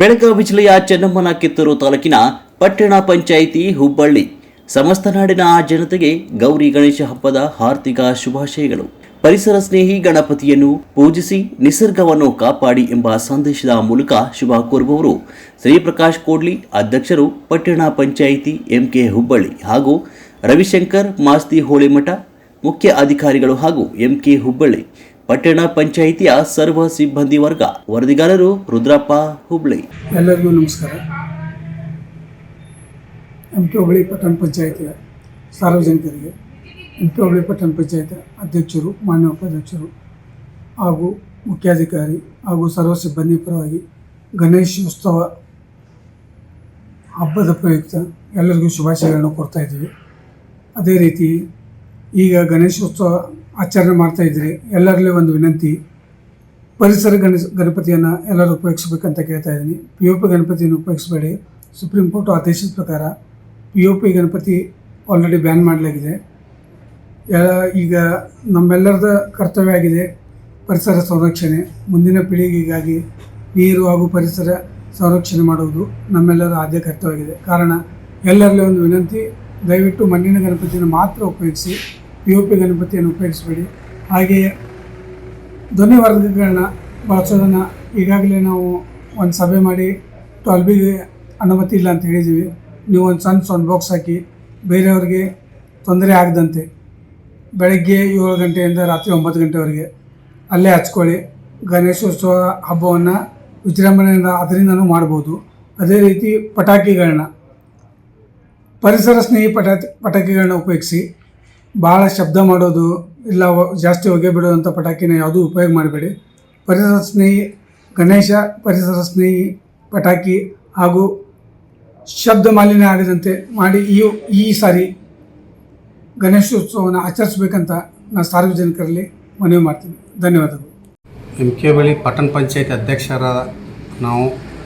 ಬೆಳಗಾವಿ ಜಿಲ್ಲೆಯ ಚೆನ್ನಮ್ಮನ ಕಿತ್ತೂರು ತಾಲೂಕಿನ ಪಟ್ಟಣ ಪಂಚಾಯಿತಿ ಹುಬ್ಬಳ್ಳಿ. ಸಮಸ್ತ ನಾಡಿನ ಜನತೆಗೆ ಗೌರಿ ಗಣೇಶ ಹಬ್ಬದ ಹಾರ್ದಿಕ ಶುಭಾಶಯಗಳು. ಪರಿಸರ ಸ್ನೇಹಿ ಗಣಪತಿಯನ್ನು ಪೂಜಿಸಿ ನಿಸರ್ಗವನ್ನು ಕಾಪಾಡಿ ಎಂಬ ಸಂದೇಶದ ಮೂಲಕ ಶುಭ ಕೋರುವವರು ಶ್ರೀಪ್ರಕಾಶ್ ಕೋಡ್ಲಿ, ಅಧ್ಯಕ್ಷರು ಪಟ್ಟಣ ಪಂಚಾಯಿತಿ ಎಂಕೆ ಹುಬ್ಬಳ್ಳಿ ಹಾಗೂ ರವಿಶಂಕರ್ ಮಾಸ್ತಿ ಹೋಳಿಮಠ ಮುಖ್ಯ ಅಧಿಕಾರಿಗಳು ಹಾಗೂ ಎಂಕೆ ಹುಬ್ಬಳ್ಳಿ. ಪಟ್ಟಣ ಪಂಚಾಯಿತಿಯ ಸರ್ವ ಸಿಬ್ಬಂದಿ ವರ್ಗ, ವರದಿಗಾರರು ರುದ್ರಪ್ಪ ಹುಬ್ಳಿ. ಎಲ್ಲರಿಗೂ ನಮಸ್ಕಾರ. ಎಂ ಕೆ ಹುಬ್ಳಿ ಪಟ್ಟಣ ಪಂಚಾಯಿತಿಯ ಸಾರ್ವಜನಿಕರಿಗೆ, ಎಂ ಕೆ ಹುಬ್ಬಳ್ಳಿ ಪಟ್ಟಣ ಪಂಚಾಯತ್ ಅಧ್ಯಕ್ಷರು, ಮಾನ್ಯ ಉಪಾಧ್ಯಕ್ಷರು ಹಾಗೂ ಮುಖ್ಯಾಧಿಕಾರಿ ಹಾಗೂ ಸರ್ವ ಸಿಬ್ಬಂದಿ ಪರವಾಗಿ ಗಣೇಶೋತ್ಸವ ಹಬ್ಬದ ಪ್ರಯುಕ್ತ ಎಲ್ಲರಿಗೂ ಶುಭಾಶಯಗಳನ್ನು ಕೊಡ್ತಾ ಇದ್ದೀವಿ. ಅದೇ ರೀತಿ ಈಗ ಗಣೇಶೋತ್ಸವ ಆಚರಣೆ ಮಾಡ್ತಾ ಇದ್ದೀರಿ. ಎಲ್ಲರಲ್ಲಿ ಒಂದು ವಿನಂತಿ. ಪರಿಸರ ಗಣೇಶ ಗಣಪತಿಯನ್ನು ಎಲ್ಲರೂ ಉಪಯೋಗಿಸ್ಬೇಕಂತ ಕೇಳ್ತಾ ಇದ್ದೀನಿ. ಪಿ ಯು ಪಿ ಗಣಪತಿಯನ್ನು ಉಪಯೋಗಿಸಬೇಡಿ. ಸುಪ್ರೀಂ ಕೋರ್ಟ್ ಆದೇಶದ ಪ್ರಕಾರ P U P Ganapati already ban ಮಾಡಲಾಗಿದೆ. ಈಗ ನಮ್ಮೆಲ್ಲರದ ಕರ್ತವ್ಯ ಆಗಿದೆ ಪರಿಸರ ಸಂರಕ್ಷಣೆ. ಮುಂದಿನ ಪೀಳಿಗೆಗಾಗಿ ನೀರು ಹಾಗೂ ಪರಿಸರ ಸಂರಕ್ಷಣೆ ಮಾಡುವುದು ನಮ್ಮೆಲ್ಲರ ಆದ್ಯ ಕರ್ತವ್ಯವಾಗಿದೆ ಕಾರಣ, ಎಲ್ಲರಲ್ಲಿ ಒಂದು ವಿನಂತಿ, ದಯವಿಟ್ಟು ಮಣ್ಣಿನ ಗಣಪತಿಯನ್ನು ಮಾತ್ರ ಉಪಯೋಗಿಸಿ. ಒ ಪಿ ಗಣಪತಿಯನ್ನು ಉಪಯೋಗಿಸಬೇಡಿ. ಹಾಗೆಯೇ ಧ್ವನಿವರ್ಧಕಗಳನ್ನ ಬಳಸೋದನ್ನು ಈಗಾಗಲೇ ನಾವು ಒಂದು ಸಭೆ ಮಾಡಿ ಟ್ವೆಲ್ಬಿಗೆ ಅನುಮತಿ ಇಲ್ಲ ಅಂತ ಹೇಳಿದ್ದೀವಿ. ನೀವು ಒಂದು ಸಣ್ಣ ಸೌಂಡ್ ಬಾಕ್ಸ್ ಹಾಕಿ ಬೇರೆಯವ್ರಿಗೆ ತೊಂದರೆ ಆಗದಂತೆ ಬೆಳಗ್ಗೆ ಏಳು ಗಂಟೆಯಿಂದ ರಾತ್ರಿ ಒಂಬತ್ತು ಗಂಟೆವರೆಗೆ ಅಲ್ಲೇ ಹಚ್ಕೊಳ್ಳಿ. ಗಣೇಶೋತ್ಸವ ಹಬ್ಬವನ್ನು ವಿಜೃಂಭಣೆಯಿಂದ ಅದರಿಂದನೂ ಮಾಡ್ಬೋದು. ಅದೇ ರೀತಿ ಪಟಾಕಿಗಳನ್ನ ಪರಿಸರ ಸ್ನೇಹಿ ಪಟಾ ಪಟಾಕಿಗಳನ್ನ ಉಪಯೋಗಿಸಿ. ಭಾಳ ಶಬ್ದ ಮಾಡೋದು ಇಲ್ಲ ಜಾಸ್ತಿ ಹೊಗೆ ಬಿಡೋದಂಥ ಪಟಾಕಿನ ಯಾವುದೂ ಉಪಯೋಗ ಮಾಡಬೇಡಿ. ಪರಿಸರ ಸ್ನೇಹಿ ಗಣೇಶ, ಪರಿಸರ ಸ್ನೇಹಿ ಪಟಾಕಿ ಹಾಗೂ ಶಬ್ದ ಮಾಲಿನ್ಯ ಆಗದಂತೆ ಮಾಡಿ ಈ ಈ ಸಾರಿ ಗಣೇಶೋತ್ಸವವನ್ನು ಆಚರಿಸ್ಬೇಕಂತ ನಾನು ಸಾರ್ವಜನಿಕರಲ್ಲಿ ಮನವಿ ಮಾಡ್ತೀನಿ. ಧನ್ಯವಾದಗಳು. ಎಂ ಕೆ ಬಳಿ ಪಟ್ಟಣ ಪಂಚಾಯತ್ ಅಧ್ಯಕ್ಷರಾದ ನಾವು